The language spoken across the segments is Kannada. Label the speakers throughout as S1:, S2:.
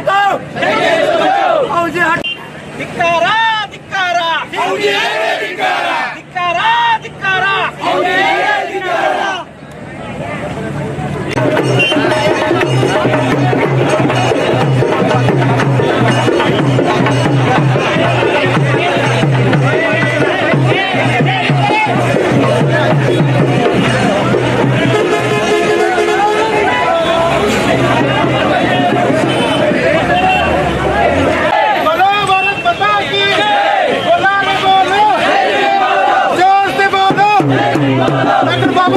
S1: हटाओ फौजी
S2: धिकारा धिकारा फौजी धिकारा धिकारा धिकारा फौजी धिकारा Thank you. বাবু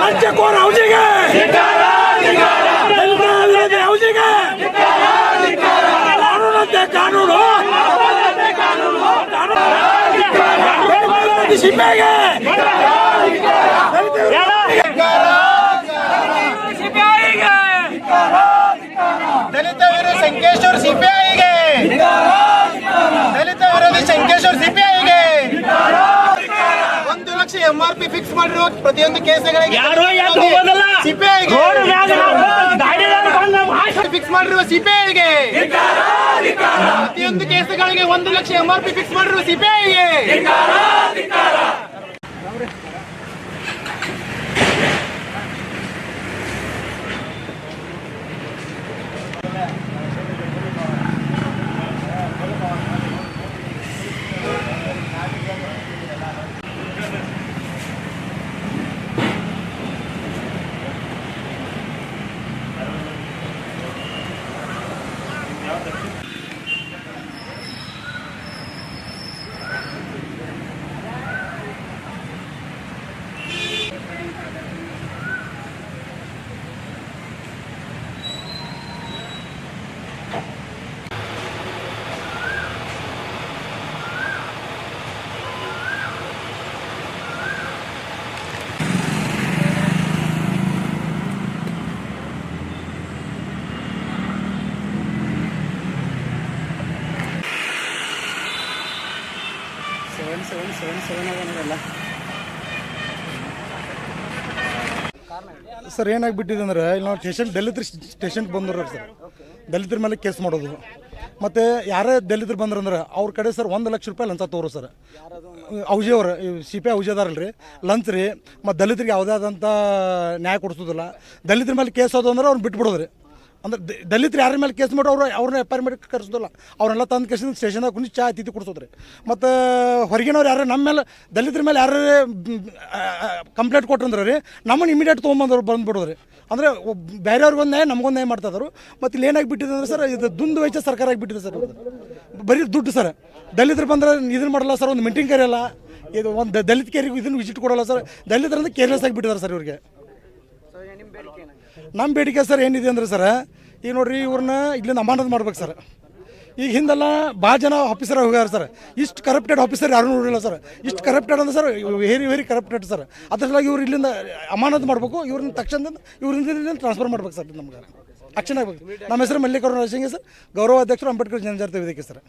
S1: ಲಂಚಕೋರ ವಿರೋಧಿ ಔಜಿಗೆ ಕಾನೂನಂತೆ ಕಾನೂನು. ಸಿಪಾಯಿಗೆ
S2: ದಲಿತ ವೀರ ಸಂಕೇಶ್ವರ್ ಸಿಪಿಐಗೆ ದಲಿತ ವಿರೋಧಿ ಸಂಕೇಶ್ವರ್ ಸಿಪಿಐಗೆ ಒಂದು ಲಕ್ಷ ಎಂ ಆರ್ ಪಿ ಫಿಕ್ಸ್ ಮಾಡಿರುವ ಪ್ರತಿಯೊಂದು ಕೇಸ್ಗಳಿಗೆ ಫಿಕ್ಸ್ ಮಾಡಿರುವ ಸಿಪಿಐಗೆ ಪ್ರತಿಯೊಂದು ಕೇಸುಗಳಿಗೆ ಒಂದು ಲಕ್ಷ ಎಂ ಆರ್ ಪಿ ಫಿಕ್ಸ್ ಮಾಡಿರುವ ಸಿಪಿಐಗೆ
S3: ಸರ್, ಏನಾಗ್ಬಿಟ್ಟಿದೆ ಅಂದ್ರೆ, ಇಲ್ಲಿ ನಾವು ಸ್ಟೇಷನ್ ದಲಿತರ ಸ್ಟೇಷನ್ಗೆ ಬಂದ್ರು ಸರ್. ದಲಿತರ ಮೇಲೆ ಕೇಸ್ ಮಾಡೋದು. ಮತ್ತು ಯಾರೇ ದಲಿತರು ಬಂದ್ರಂದ್ರೆ ಅವ್ರ ಕಡೆ ಸರ್ ಒಂದು ಲಕ್ಷ ರೂಪಾಯಿ ಲಂಚ ತೋರು ಸರ್. ಔಜೆ ಅವ್ರು ಸಿ ಪಿ ಔಷಧಾರಲ್ಲ ರೀ ಲಂಚ್ ರೀ. ಮತ್ತು ದಲಿತರಿಗೆ ಯಾವುದೇ ಆದಂಥ ನ್ಯಾಯ ಕೊಡಿಸೋದಿಲ್ಲ. ದಲಿತರ ಮೇಲೆ ಕೇಸ್ ಹೋದು ಅಂದ್ರೆ ಅವ್ರು ಬಿಟ್ಬಿಡೋದು ರೀ. ಅಂದ್ರೆ ದಲಿತ್ರು ಯಾರ ಮೇಲೆ ಕೇಸ್ ಮಾಡೋ ಅವರು ಅವ್ರನ್ನ ಎಫ್ ಐ ಆರ್ ಮಾಡಿ ಕರೆಸೋದಿಲ್ಲ. ಅವ್ರನ್ನೆಲ್ಲ ತಂದು ಕೇಸಿನ ಸ್ಟೇಷನ್ದಾಗ ಕುಂದು ಚಾ, ತಿಥಿ ಕೊಡ್ಸೋದ್ರಿ. ಮತ್ತು ಹೊರಗಿನವ್ರು ಯಾರು ನಮ್ಮ ಮೇಲೆ ದಲಿತರ ಮೇಲೆ ಯಾರು ಕಂಪ್ಲೇಂಟ್ ಕೊಟ್ಟಂದ್ರೆ ರೀ ನಮ್ಮನ್ನು ಇಮಿಡಿಯೇಟ್ ತೊಗೊಂಬಂದವ್ರು ಬಂದ್ಬಿಡೋದ್ರಿ. ಅಂದರೆ ಬೇರೆಯವ್ರಿಗೊಂದು ನ್ಯಾಯ, ನಮಗೊಂದು ನ್ಯಾಯ ಮಾಡ್ತಾ ಇದ್ರು. ಮತ್ತು ಇಲ್ಲಿ ಏನಾಗಿಬಿಟ್ಟಿದೆ ಅಂದ್ರೆ ಸರ್, ಇದು ದುಂದು ವೈಚ ಸರ್ಕಾರ ಆಗಿಬಿಟ್ಟಿದೆ ಸರ್. ಬರೀ ದುಡ್ಡು ಸರ್. ದಲಿತರು ಬಂದ್ರೆ ಇದನ್ನು ಮಾಡಲ್ಲ ಸರ್, ಒಂದು ಮೀಟಿಂಗ್ ಕರೆಯಲ್ಲ ಇದು ಒಂದು ದಲಿತ ಕೇರಿಗೆ ಇದನ್ನು ವಿಸಿಟ್ ಕೊಡೋಲ್ಲ ಸರ್. ದಲಿತರಂದ್ರೆ ಕೇರ್ಲೆಸ್ ಆಗಿಬಿಟ್ಟಿದ್ದಾರೆ ಸರ್ ಇವ್ರಿಗೆ. ನಮ್ಮ ಬೇಡಿಕೆ ಸರ್ ಏನಿದೆ ಅಂದ್ರೆ ಸರ್ ಈಗ ನೋಡ್ರಿ ಇವ್ರನ್ನ ಇಲ್ಲಿಂದ ಅಮಾನತ್ ಮಾಡ್ಬೇಕು ಸರ್. ಈಗ ಹಿಂದೆಲ್ಲ ಭಾಳ ಜನ ಆಫೀಸರ್ ಹೋಗ್ಯಾರ ಸರ್. ಇಷ್ಟು ಕರಪ್ಟೆಡ್ ಆಫೀಸರ್ ಯಾರು ನೋಡಿಲ್ಲ ಸರ್. ಇಷ್ಟು ಕರಪ್ಟೆಡ್ ಅಂದ್ರೆ sir very very corrupted sir. ಅದ್ರ ಸಲುವಾಗಿ ಇವ್ರು ಇಲ್ಲಿಂದ ಅಮಾನತ್ ಮಾಡಬೇಕು, ಇವ್ರನ್ನ ತಕ್ಷಣದಿಂದ ಇವ್ರಿಂದ ಟ್ರಾನ್ಸ್ಫರ್ ಮಾಡ್ಬೇಕು ಸರ್ ನಮ್ಗೆ. ಅಕ್ಷನ್ ಆಗ್ಬೇಕು ನಮ್ಮ ಹೆಸರು ಮಲ್ಲಿಕಾರ್ಜುನ ಸರ್. ಗೌರವ ಅಧ್ಯಕ್ಷರು ಅಂಬೇಡ್ಕರ್ ಜನಜಾತಿ ವೇದಿಕೆ ಸರ್.